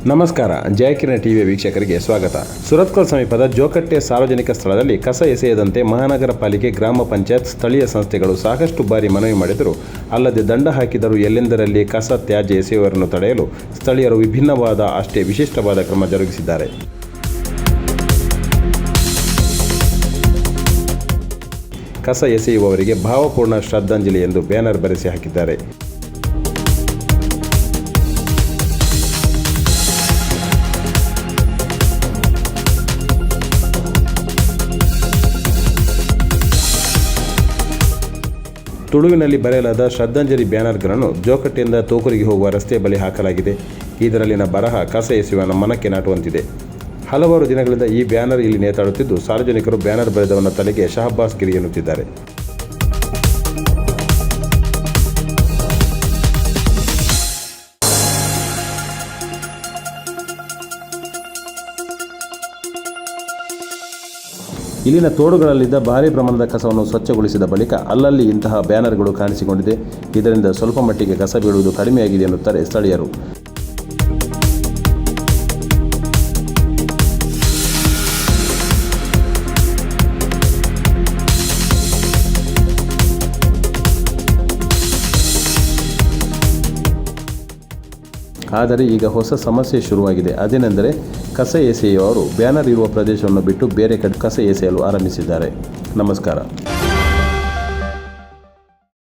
ನಮಸ್ಕಾರ ಜಯಕಿರಣ ಟಿವಿಯ ವೀಕ್ಷಕರಿಗೆ ಸ್ವಾಗತ. ಸುರತ್ಕಲ್ ಸಮೀಪದ ಜೋಕಟ್ಟೆ ಸಾರ್ವಜನಿಕ ಸ್ಥಳದಲ್ಲಿ ಕಸ ಎಸೆಯದಂತೆ ಮಹಾನಗರ ಪಾಲಿಕೆ ಗ್ರಾಮ ಪಂಚಾಯತ್ ಸ್ಥಳೀಯ ಸಂಸ್ಥೆಗಳು ಸಾಕಷ್ಟು ಬಾರಿ ಮನವಿ ಮಾಡಿದರೂ ಅಲ್ಲದೆ ದಂಡ ಹಾಕಿದರೂ ಎಲ್ಲೆಂದರಲ್ಲಿ ಕಸ ತ್ಯಾಜ್ಯ ಎಸೆಯುವವರನ್ನು ತಡೆಯಲು ಸ್ಥಳೀಯರು ವಿಭಿನ್ನವಾದ, ಅಷ್ಟೇ ವಿಶಿಷ್ಟವಾದ ಕ್ರಮ ಜರುಗಿಸಿದ್ದಾರೆ. ಕಸ ಎಸೆಯುವವರಿಗೆ ಭಾವಪೂರ್ಣ ಶ್ರದ್ಧಾಂಜಲಿ ಎಂದು ಬ್ಯಾನರ್ ಬರೆಸಿ ಹಾಕಿದ್ದಾರೆ. ತುಳುವಿನಲ್ಲಿ ಬರೆಯಲಾದ ಶ್ರದ್ಧಾಂಜಲಿ ಬ್ಯಾನರ್ಗಳನ್ನು ಜೋಕಟ್ಟೆಯಿಂದ ತೋಕರಿಗೆ ಹೋಗುವ ರಸ್ತೆಯ ಬಳಿ ಹಾಕಲಾಗಿದೆ. ಇದರಲ್ಲಿನ ಬರಹ ಕಸ ಎಸೆಯುವ ನಮ್ಮ ಮನಕ್ಕೆ ನಾಟುವಂತಿದೆ. ಹಲವಾರು ದಿನಗಳಿಂದ ಈ ಬ್ಯಾನರ್ ಇಲ್ಲಿ ನೇತಾಡುತ್ತಿದ್ದು, ಸಾರ್ವಜನಿಕರು ಬ್ಯಾನರ್ ಬರೆದವನ ತಲೆಗೆ ಶಹಬ್ಬಾಸ್ ಗಿರಿ ಎನ್ನುತ್ತಿದ್ದಾರೆ. ಇಲ್ಲಿನ ತೋಡುಗಳಲ್ಲಿದ್ದ ಭಾರೀ ಪ್ರಮಾಣದ ಕಸವನ್ನು ಸ್ವಚ್ಛಗೊಳಿಸಿದ ಬಳಿಕ ಅಲ್ಲಲ್ಲಿ ಇಂತಹ ಬ್ಯಾನರ್ಗಳು ಕಾಣಿಸಿಕೊಂಡಿದೆ. ಇದರಿಂದ ಸ್ವಲ್ಪ ಮಟ್ಟಿಗೆ ಕಸ ಬೀಳುವುದು ಕಡಿಮೆಯಾಗಿದೆ ಎನ್ನುತ್ತಾರೆ ಸ್ಥಳೀಯರು. ಆದರೆ ಈಗ ಹೊಸ ಸಮಸ್ಯೆ ಶುರುವಾಗಿದೆ. ಅದೇನೆಂದರೆ ಕಸ ಎಸೆಯುವವರು ಬ್ಯಾನರ್ ಇರುವ ಪ್ರದೇಶವನ್ನು ಬಿಟ್ಟು ಬೇರೆ ಕಡೆ ಕಸ ಎಸೆಯಲು ಆರಂಭಿಸಿದ್ದಾರೆ. ನಮಸ್ಕಾರ.